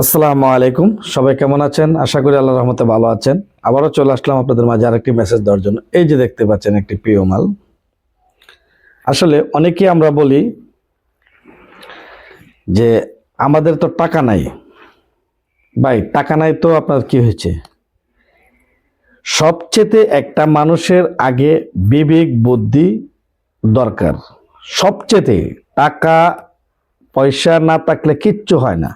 আসসালামু আলাইকুম। সবাই কেমন আছেন? আশা করি আল্লাহ রহমতে ভালো আছেন। আবারও চলে আসলাম আপনাদের মাঝে আরেকটি মেসেজ দেওয়ার জন্য। এই যে দেখতে পাচ্ছেন একটি প্রিয় মাল। আসলে অনেকেই আমরা বলি যে আমাদের তো টাকা নাই। ভাই, টাকা নাই তো আপনার কি হয়েছে? সবচেয়ে একটা মানুষের আগে বিবেক, বুদ্ধি দরকার। সবচেয়ে টাকা, পয়সা না থাকলে কিচ্ছু হয় না।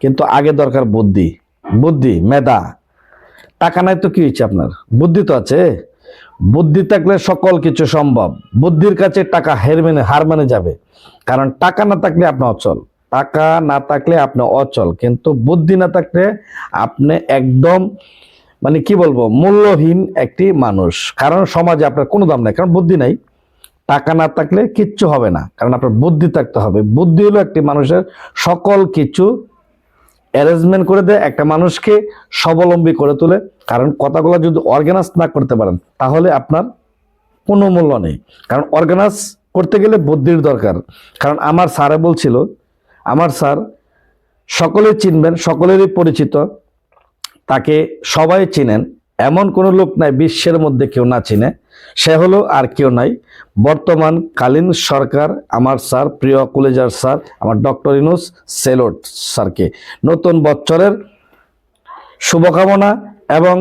কিন্তু আগে দরকার বুদ্ধি। বুদ্ধি, মেধা। টাকা নাই তো কি হয়েছে আপনার? বুদ্ধি তো আছে। বুদ্ধি থাকলে সকল কিছু সম্ভব। বুদ্ধির কাছে টাকা হের মেনে, হার মানে যাবে। কারণ টাকা না থাকলে আপনি অচল। টাকা না থাকলে আপনি অচল। কিন্তু বুদ্ধি না থাকলে আপনি একদম মানে কি বলব, মূল্যহীন একটি মানুষ। কারণ সমাজে আপনার কোনো দাম নাই। কারণ বুদ্ধি নাই। টাকা না থাকলে কিচ্ছু হবে না। কারণ আপনার বুদ্ধি থাকতে হবে। বুদ্ধি হলো একটি মানুষের সকল কিছু অ্যারেঞ্জমেন্ট করে দেয় একটা মানুষকে স্বাবলম্বী করে তোলে। কারণ কথাগুলো যদি অর্গানাইজ না করতে পারেন, তাহলে আপনার কোনো মূল্য নেই। কারণ অর্গানাইজ করতে গেলে বুদ্ধির দরকার। কারণ আমার স্যারে বলছিল, আমার স্যার সকলে চিনবেন, সকলেরই পরিচিত। তাকে সবাই চিনেন। এমন কোনো লোক নাই বিশ্বের মধ্যে কেউ না চিনে। সে হলো আর কেউ নাই। বর্তমান কালীন সরকার, আমার স্যার, প্রিয় কলেজার স্যার, আমার ডক্টর ইনুস সেলোট স্যারকে। নতুন বছরের শুভকামনা এবং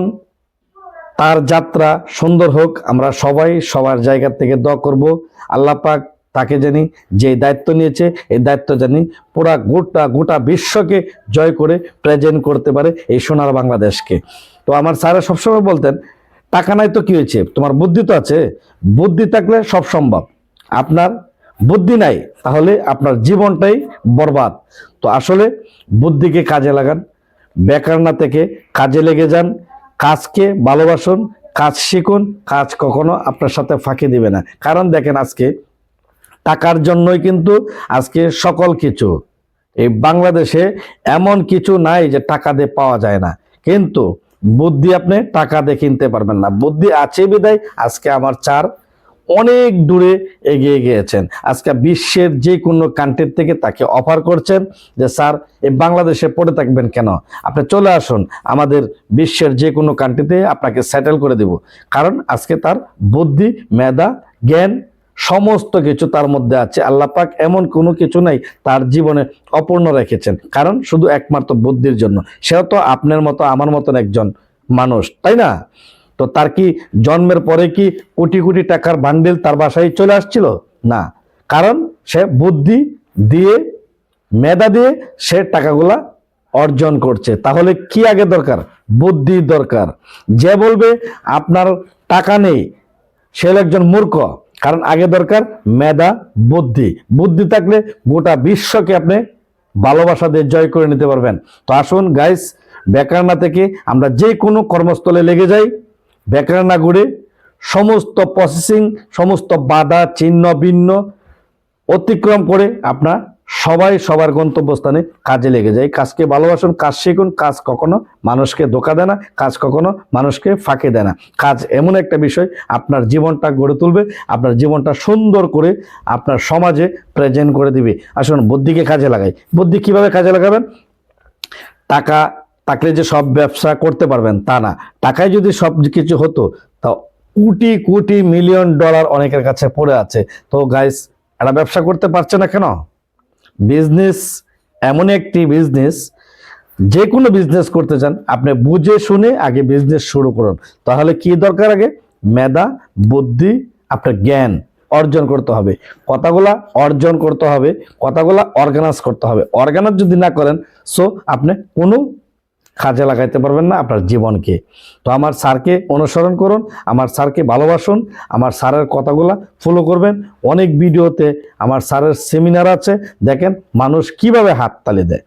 তার যাত্রা সুন্দর হোক। আমরা সবাই সবার জায়গা থেকে দোয়া করব। আল্লাহ পাক তাকে জানি যে দায়িত্ব নিয়েছে, এই দায়িত্ব জানি পুরা গোটা গোটা বিশ্বকে জয় করে প্রেজেন্ট করতে পারে এই সোনার বাংলাদেশকে। তো আমার স্যারা সবসময় বলতেন, টাকা নাই তো কি হয়েছে? তোমার বুদ্ধি তো আছে। বুদ্ধি থাকলে সব সম্ভব। আপনার বুদ্ধি নাই, তাহলে আপনার জীবনটাই বরবাদ। তো আসলে বুদ্ধিকে কাজে লাগান বেকার না থেকে কাজে লেগে যান, কাজকে ভালোবাসুন, কাজ শিখুন, কাজ কখনো আপনার সাথে ফাঁকি দিবে না। কারণ দেখেন আজকে টাকার জন্যই কিন্তু আজকে সকল কিছু। এই বাংলাদেশে এমন কিছু নাই যে টাকা দিয়ে পাওয়া যায় না। কিন্তু বুদ্ধি আপনি টাকা দিয়ে কিনতে পারবেন না। বুদ্ধি আছে বিদায়, আজকে আমার চার অনেক দূরে এগিয়ে গিয়েছেন। আজকে বিশ্বের যে কোনো কান্ট্রির থেকে তাকে অফার করছেন যে, স্যার, এই বাংলাদেশে পড়ে থাকবেন কেন? আপনি চলে আসুন, আমাদের বিশ্বের যে কোনো কান্ট্রিতে আপনাকে সেটেল করে দেব। কারণ আজকে তার বুদ্ধি, মেধা, জ্ঞান সমস্ত কিছু তার মধ্যে আছে। আল্লাহ পাক এমন কোনো কিছু নাই তার জীবনে অপূর্ণ রেখেছেন। কারণ শুধু একমাত্র বুদ্ধির জন্য। সেও তো আপনার মতো, আমার মতন একজন মানুষ, তাই না? তো তার কি জন্মের পরে কি কোটি কোটি টাকার বান্ডিল তার বাসায় চলে আসছিল? না। কারণ সে বুদ্ধি দিয়ে, মেধা দিয়ে সে টাকাগুলা অর্জন করছে। তাহলে কি আগে দরকার? বুদ্ধি দরকার। যে বলবে, আপনার টাকা নেই, সে একজন মূর্খ। কারণ আগে দরকার মেধা, বুদ্ধি। বুদ্ধি থাকলে গোটা বিশ্বকে আপনি ভালোবাসা দিয়ে জয় করে নিতে পারবেন। তো আসুন গাইস বেকার না থেকে আমরা যে কোনো কর্মস্থলে লেগে যাই। বেকার না ঘুরে সমস্ত প্রসেসিং সমস্ত বাধা, চিহ্ন, ভিন্ন অতিক্রম করে আপনার সবাই সবার গন্তব্যস্থানে কাজে লেগে যায়। কাজকে ভালোবাসুন, কাজ শিখুন, কাজ কখনো মানুষকে ধোকা দেয় না, কাজ কখনো মানুষকে ফাঁকে দেয় না। কাজ এমন একটা বিষয়, আপনার জীবনটা গড়ে তুলবে, আপনার জীবনটা সুন্দর করে আপনার সমাজে প্রেজেন্ট করে দিবে। আসুন, বুদ্ধিকে কাজে লাগাই। বুদ্ধি কীভাবে কাজে লাগাবেন? টাকা থাকলে যে সব ব্যবসা করতে পারবেন, তা না। টাকায় যদি সব কিছু হতো তা কোটি কোটি মিলিয়ন ডলার অনেকের কাছে পড়ে আছে। তো গাইস একটা ব্যবসা করতে পারছে না কেন? বিজনেস এমন একটি বিজনেস যে কোনো বিজনেস করতে চান, আপনি বুঝে শুনে আগে বিজনেস শুরু করুন। তাহলে কি দরকার আগে? মেধা, বুদ্ধি, আপনার জ্ঞান অর্জন করতে হবে। কথাগুলা অর্জন করতে হবে, কথাগুলা অর্গানাইজ করতে হবে। অর্গানাইজ যদি না করেন সো আপনি কোনো কাজে লাগাইতে পারবেন না আপনার জীবনকে। তো আমার স্যারকে অনুসরণ করুন, আমার স্যারকে ভালোবাসুন, আমার স্যারের কথাগুলা ফলো করবেন। অনেক ভিডিওতে আমার স্যারের সেমিনার আছে, দেখেন মানুষ কীভাবে হাততালি দেয়।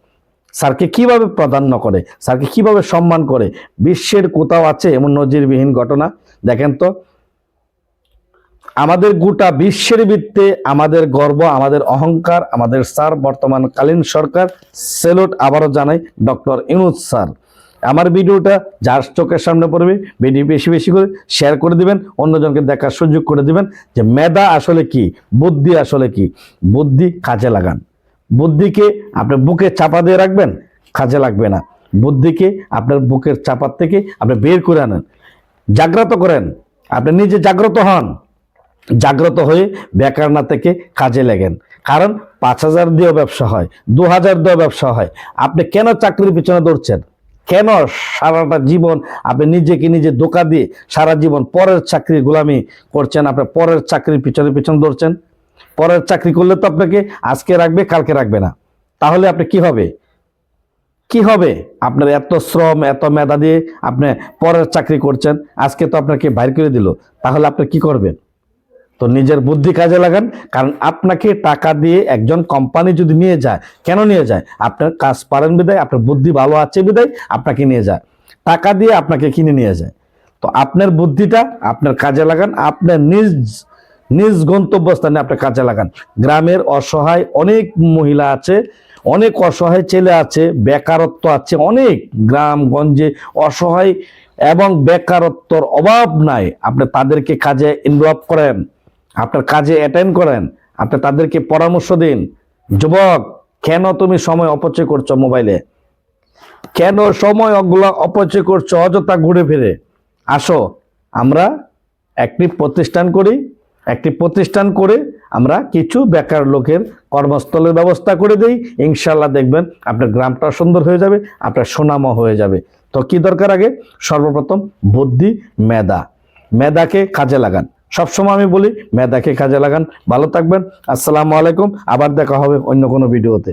স্যারকে কীভাবে প্রাধান্য করে, স্যারকে কীভাবে সম্মান করে। বিশ্বের কোথাও আছে এমন নজিরবিহীন ঘটনা, দেখেন তো আমাদের গোটা বিশ্বের বৃত্তে আমাদের গর্ব, আমাদের অহংকার, আমাদের স্যার বর্তমানকালীন সরকার। সেলুট আবারও জানাই ডক্টর ইনুজ স্যার। আমার ভিডিওটা যার চোখের সামনে পড়বে, ভিডিও বেশি বেশি করে শেয়ার করে দিবেন, অন্যজনকে দেখার সুযোগ করে দিবেন যে মেধা আসলে কি, বুদ্ধি আসলে কি। বুদ্ধি কাজে লাগান। বুদ্ধিকে আপনি বুকে চাপা দিয়ে রাখবেন, কাজে লাগবে না। বুদ্ধিকে আপনার বুকের চাপার থেকে আপনি বের করে আনেন। জাগ্রত করেন। আপনি নিজে জাগ্রত হন। জাগ্রত হয়ে বেকার না থেকে কাজে লাগেন। কারণ পাঁচ হাজার দিয়েও ব্যবসা হয়, দু হাজার দিয়েও ব্যবসা হয়। আপনি কেন চাকরির পিছনে দৌড়ছেন? কেন সারাটা জীবন আপনি নিজেকে নিজে ধোকা দিয়ে সারা জীবন পরের চাকরি গোলামি করছেন? আপনি পরের চাকরির পিছনে পিছনে দৌড়ছেন। পরের চাকরি করলে তো আপনাকে আজকে রাখবে, কালকে রাখবে না। তাহলে আপনি কি হবে? কি হবে? আপনার এত শ্রম, এত মেধা দিয়ে আপনি পরের চাকরি করছেন, আজকে তো আপনাকে বাইর করে দিল। তাহলে আপনি কি করবেন? তো নিজের বুদ্ধি কাজে লাগান, কারণ আপনাকে টাকা দিয়ে একজন কোম্পানি যদি নিয়ে যায়, কেন নিয়ে যায়? আপনার কাজ পারেন বিদায়, আপনার বুদ্ধি ভালো আছে বিদায়, আপনাকে নিয়ে যায়। টাকা দিয়ে আপনাকে কিনে নিয়ে যায়। তো আপনার বুদ্ধিটা আপনার কাজে লাগান, আপনার নিজ নিজ গন্তব্যস্থানে আপনার কাজে লাগান। গ্রামের অসহায় অনেক মহিলা আছে, অনেক অসহায় ছেলে আছে, বেকারত্ব আছে অনেক। গ্রামগঞ্জে অসহায় এবং বেকারত্বর অভাব নাই। আপনি তাদেরকে কাজে ইনভলভ করেন। আপনার কাজে অ্যাটেন্ড করেন, আপনি তাদেরকে পরামর্শ দিন। যুবক, কেন তুমি সময় অপচয় করছ মোবাইলে? কেন সময় ওগুলো অপচয় করছ অযথা ঘুরে ফিরে? আসো, আমরা একটি প্রতিষ্ঠান করি। একটি প্রতিষ্ঠান করে আমরা কিছু বেকার লোকের কর্মস্থলের ব্যবস্থা করে দিই। ইনশাল্লাহ দেখবেন আপনার গ্রামটা সুন্দর হয়ে যাবে, আপনার সুনামও হয়ে যাবে। তো কি দরকার আগে? সর্বপ্রথম বুদ্ধি, মেধা। মেধাকে কাজে লাগান। সবসময় আমি বলি, মেধাকে কাজে লাগান, ভালো থাকবেন, আসসালামু আলাইকুম, আবার দেখা হবে অন্য কোনো ভিডিওতে।